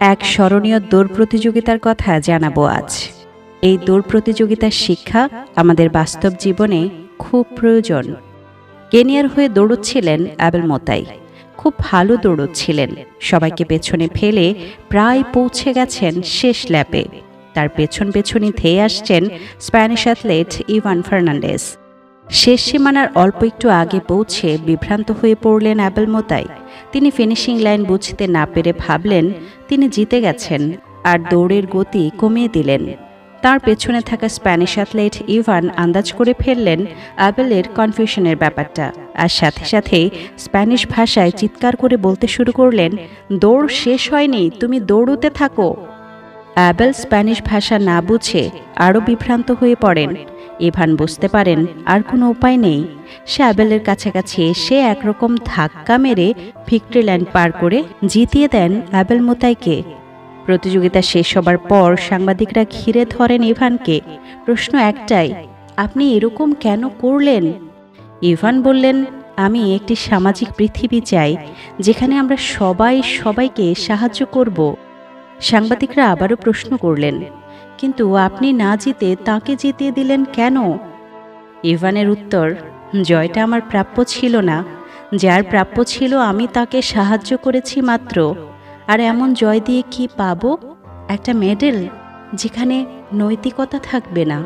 এক স্মরণীয় দৌড় প্রতিযোগিতার কথা জানাব আজ। এই দৌড় প্রতিযোগিতার শিক্ষা আমাদের বাস্তব জীবনে খুব প্রয়োজন। কেনিয়ার হয়ে দৌড়চ্ছিলেন অ্যাবেল মোতাই। খুব ভালো দৌড়চ্ছিলেন। সবাইকে পেছনে ফেলে প্রায় পৌঁছে গেছেন শেষ ল্যাপে। তার পেছন পেছনই ধেয়ে আসছেন স্প্যানিশ অ্যাথলেট ইভান ফার্নান্ডেস। শেষ সীমানার অল্প একটু আগে পৌঁছে বিভ্রান্ত হয়ে পড়লেন অ্যাবেল মোতাই। তিনি ফিনিশিং লাইন বুঝতে না পেরে ভাবলেন, তিনি জিতে গেছেন আর দৌড়ের গতি কমিয়ে দিলেন। তার পেছনে থাকা স্প্যানিশ অ্যাথলেট ইভান আন্দাজ করে ফেললেন অ্যাবেলের কনফিউশনের ব্যাপারটা আর সাথে সাথে স্প্যানিশ ভাষায় চিৎকার করে বলতে শুরু করলেন, দৌড় শেষ হয়নি, তুমি দৌড়তে থাকো। অ্যাবেল স্প্যানিশ ভাষা না বুঝে আরও বিভ্রান্ত হয়ে পড়েন। ইভান বুঝতে পারেন, আর কোনো উপায় নেই। সে অ্যাবেলের কাছাকাছি এসে একরকম ধাক্কা মেরে ভিক্টরি ল্যান্ড পার করে জিতিয়ে দেন অ্যাবেল মোতাইকে। প্রতিযোগিতা শেষ হবার পর সাংবাদিকরা ঘিরে ধরেন ইভানকে। প্রশ্ন একটাই, আপনি এরকম কেন করলেন? ইভান বললেন, আমি একটি সামাজিক পৃথিবী চাই, যেখানে আমরা সবাই সবাইকে সাহায্য করব। সাংবাদিকরা আবারও প্রশ্ন করলেন কিন্তু আপনি না জিতে তাকে জিতিয়ে দিলেন কেন? ইভানের উত্তর, জয়টা আমার প্রাপ্য ছিল না। যার প্রাপ্য ছিল আমি তাকে সাহায্য করেছি মাত্র। আর এমন জয় দিয়ে কি পাব? একটা মেডেল যেখানে নৈতিকতা থাকবে না।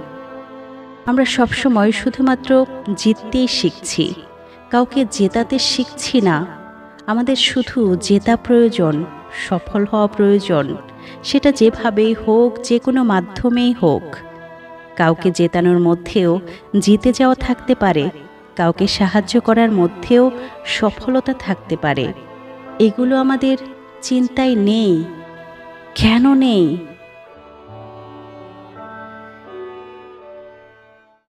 আমরা সবসময় শুধুমাত্র জিততেই শিখছি। কাউকে জেতাতে শিখছি না। আমাদের শুধু জেতা প্রয়োজন, সফল হওয়া প্রয়োজন। সেটা যেভাবেই হোক, যে কোনো মাধ্যমেই হোক। কাউকে জেতানোর মধ্যেও জিতে যাওয়া থাকতে পারে, কাউকে সাহায্য করার মধ্যেও সফলতা থাকতে পারে। এগুলো আমাদের চিন্তায় নেই, কেন নেই?